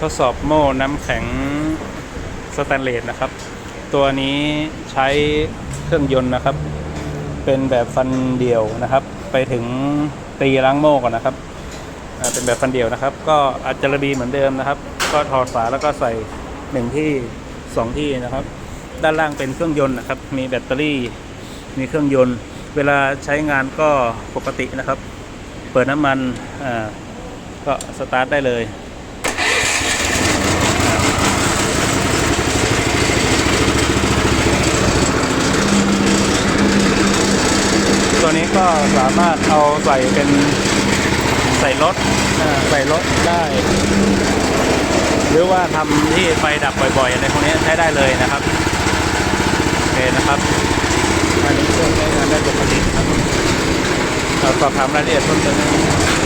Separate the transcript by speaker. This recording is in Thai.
Speaker 1: ทดสอบโม่น้ำแข็งสแตนเลสนะครับ ตัวนี้ใช้เครื่องยนต์นะครับ เป็นแบบฟันเดี่ยวนะครับ ไปถึงตีล้างโม่ก่อนนะครับเป็นแบบฟันเดี่ยวนะครับ ก็อัจจารบีเหมือนเดิมนะครับ ก็ถอดฝาแล้วก็ใส่หนึ่งที่สองที่นะครับ ด้านล่างเป็นเครื่องยนต์นะครับ มีแบตเตอรี่ มีเครื่องยนต์ เวลาใช้งานก็ปกตินะครับ เปิดน้ำมันก็สตาร์ทได้เลย ตัวนี้ก็สามารถเอาใส่เป็นใส่รถใส่รถได้ หรือว่าทำที่ไฟดับบ่อยๆอะไรพวกนี้ใช้ได้เลยนะครับโอเคนะครับอันนี้เครื่องใช้งานได้ปกติครับเราสอบถามรายละเอียดเพิ่มเติมได้ไหม